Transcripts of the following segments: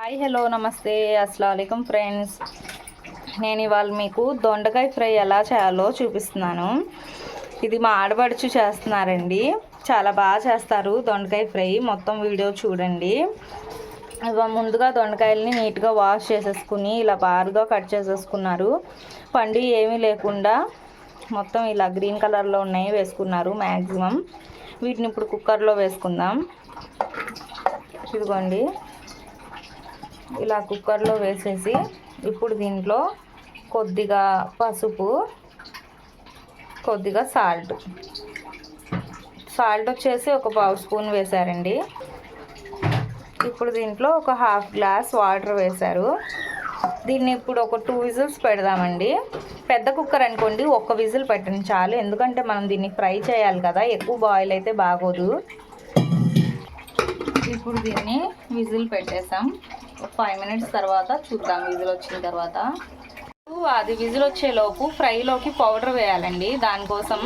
Hi hello నమస్తే అస్సలం friends. నేను ఇవాళ మీకు దొండకాయ ఫ్రై ఎలా చేయాలో చూపిస్తున్నాను. ఇది మా ఆడపడుచు చేస్తున్నారండి. చాలా బాగా చేస్తారు దొండకాయ ఫ్రై. మొత్తం వీడియో చూడండి. ముందుగా దొండకాయలని నీట్గా వాష్ చేసేసుకుని ఇలా బారుగా కట్ చేసేసుకున్నారు. పండు ఏమీ లేకుండా మొత్తం ఇలా గ్రీన్ కలర్లో ఉన్నాయి వేసుకున్నారు మ్యాక్సిమం వీటిని ఇప్పుడు కుక్కర్లో వేసుకుందాం. ఇదిగోండి. ఇలా కుక్కర్లో వేసేసి ఇప్పుడు దీంట్లో కొద్దిగా పసుపు కొద్దిగా సాల్ట్. సాల్ట్ వచ్చేసి ఒక పావు స్పూన్ వేశారండి. ఇప్పుడు దీంట్లో ఒక హాఫ్ గ్లాస్ వాటర్ వేశారు. దీన్ని ఇప్పుడు ఒక టూ విజిల్స్ పెడదామండి. పెద్ద కుక్కర్ అనుకోండి ఒక్క విజిల్ పెట్టండి చాలు. ఎందుకంటే మనం దీన్ని ఫ్రై చేయాలి కదా ఎక్కువ బాయిల్ అయితే బాగోదు. ఇప్పుడు దీన్ని విజిల్ పెట్టేసాం. ఒక ఫైవ్ మినిట్స్ తర్వాత చూద్దాం విజిల్ వచ్చిన తర్వాత. అది విజిల్ వచ్చేలోపు ఫ్రైలోకి పౌడర్ వేయాలండి. దానికోసం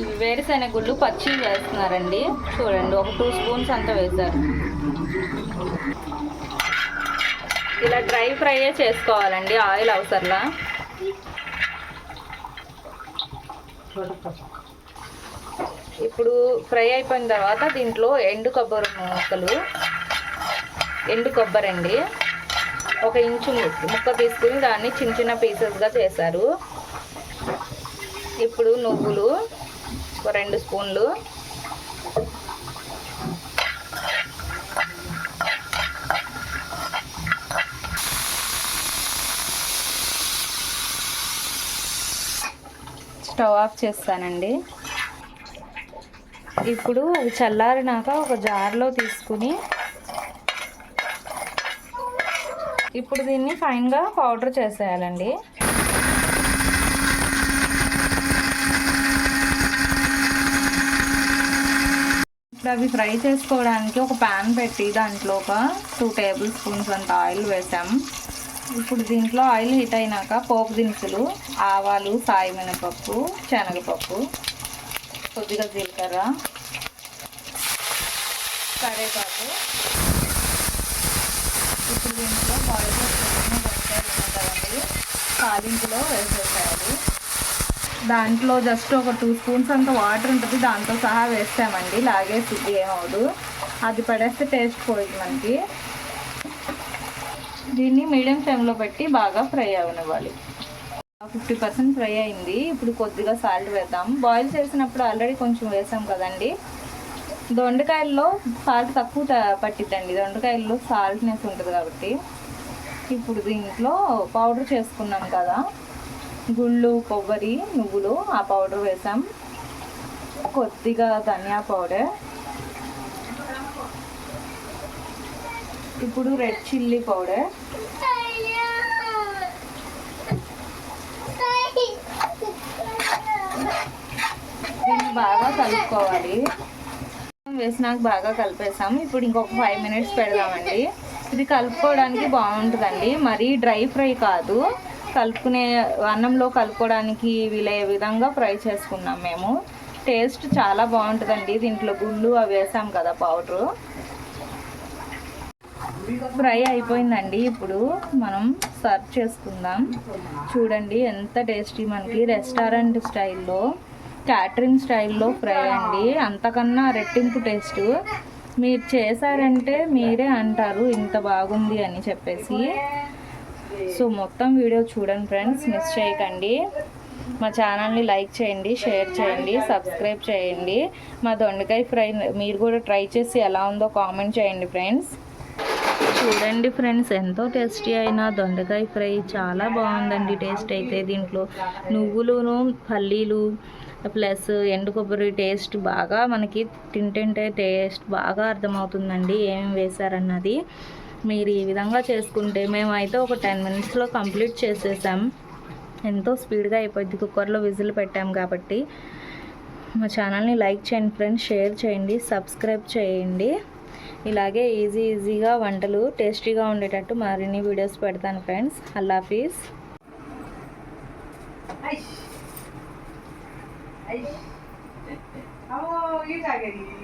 ఇవి వేరుశెనగ గుళ్ళు పచ్చి వేస్తున్నారండి. చూడండి ఒక టూ స్పూన్స్ అంతా వేశారు. ఇలా డ్రై ఫ్రైయే చేసుకోవాలండి ఆయిల్ అవసరంలా. ఇప్పుడు ఫ్రై అయిపోయిన తర్వాత దీంట్లో ఎండు కొబ్బరి ముక్కలు ఎండు కొబ్బరి అండి. ఒక ఇంచు ముక్క ముక్క తీసుకుని దాన్ని చిన్న చిన్న పీసెస్గా చేశారు. ఇప్పుడు నువ్వులు ఒక రెండు స్పూన్లు. స్టవ్ ఆఫ్ చేస్తానండి. ఇప్పుడు అవి చల్లారినాక ఒక జార్లో తీసుకుని ఇప్పుడు దీన్ని ఫైన్గా పౌడర్ చేసేయాలండి. ఇప్పుడు అవి ఫ్రై చేసుకోవడానికి ఒక ప్యాన్ పెట్టి దాంట్లో ఒక టూ టేబుల్ స్పూన్స్ అంత ఆయిల్ వేసాం. ఇప్పుడు దీంట్లో ఆయిల్ హీట్ అయినాక పోపు దినుసులు ఆవాలు సాయి మినపప్పు శనగపప్పు కొద్దిగా జీలకర్ర కరివేపాకు ఇప్పుడు దీంట్లో బాయిల్ చేసుకున్న దొండకాయలు కదండి తాలింపులో వేసేసేయాలి. దాంట్లో జస్ట్ ఒక టూ స్పూన్స్ అంత వాటర్ ఉంటుంది దాంతో సహా వేస్తామండి. లాగేసి ఏమవుదు అది పడేస్తే టేస్ట్ పోయింది మనకి. దీన్ని మీడియం ఫ్లేమ్లో పెట్టి బాగా ఫ్రై అవనివ్వాలి. ఫిఫ్టీ పర్సెంట్ ఫ్రై అయింది. ఇప్పుడు కొద్దిగా సాల్ట్ వేద్దాం. బాయిల్ చేసినప్పుడు ఆల్రెడీ కొంచెం వేసాం కదండి. దొండకాయల్లో సాల్ట్ తక్కువ పట్టిద్దండి. దొండకాయల్లో సాల్ట్నెస్ ఉంటుంది కాబట్టి. ఇప్పుడు దీంట్లో పౌడర్ చేసుకున్నాం కదా. గుళ్ళు కొబ్బరి నువ్వులు ఆ పౌడర్ వేసాం. కొద్దిగా ధనియా పౌడర్. ఇప్పుడు రెడ్ చిల్లీ పౌడర్. దీన్ని బాగా కలుపుకోవాలి. వేసినాక బాగా కలిపేసాం ఇప్పుడు ఇంకొక ఫైవ్ మినిట్స్ పెడదామండి. ఇది కలుపుకోవడానికి బాగుంటుందండి. మరీ డ్రై ఫ్రై కాదు. కలుపుకునే అన్నంలో కలుపుకోవడానికి వీలయ్యే విధంగా ఫ్రై చేసుకున్నాం మేము. టేస్ట్ చాలా బాగుంటుందండి. దీంట్లో గుళ్ళు అవి వేసాం కదా పౌడరు. ఫ్రై అయిపోయిందండి. ఇప్పుడు మనం సర్వ్ చేసుకుందాం. చూడండి ఎంత టేస్టీ మనకి రెస్టారెంట్ స్టైల్లో. క్యాటరింగ్ స్టైల్లో ఫ్రై అండి. అంతకన్నా రెట్టింపు టేస్ట్ మీరు చేశారంటే మీరే అంటారు ఇంత బాగుంది అని చెప్పేసి. సో మొత్తం వీడియో చూడండి ఫ్రెండ్స్ మిస్ చేయకండి. మా ఛానల్ని లైక్ చేయండి షేర్ చేయండి సబ్స్క్రైబ్ చేయండి. మా దొండకాయ ఫ్రై మీరు కూడా ట్రై చేసి ఎలా ఉందో కామెంట్ చేయండి ఫ్రెండ్స్ చూడండి ఫ్రెండ్స్ ఎంతో టేస్టీ అయిన దొండకాయ ఫ్రై. చాలా బాగుందండి టేస్ట్ అయితే దీంట్లో. నువ్వులును పల్లీలు ప్లస్ ఎండు కొబ్బరి టేస్ట్ బాగా మనకి తింటుంటే టేస్ట్ బాగా అర్థమవుతుందండి ఏమేమి వేశారన్నది. మీరు ఈ విధంగా చేసుకుంటే మేమైతే ఒక టెన్ మినిట్స్లో కంప్లీట్ చేసేసాం. ఎంతో స్పీడ్గా అయిపోద్ది కుక్కర్లో విజిల్ పెట్టాం కాబట్టి. మా ఛానల్ని లైక్ చేయండి ఫ్రెండ్స్ షేర్ చేయండి సబ్స్క్రైబ్ చేయండి. ఇలాగే ఈజీ ఈజీగా వంటలు టేస్టీగా ఉండేటట్టు మరిన్ని వీడియోస్ పెడతాను ఫ్రెండ్స్ అల్లా హఫీజ్ Oh, you?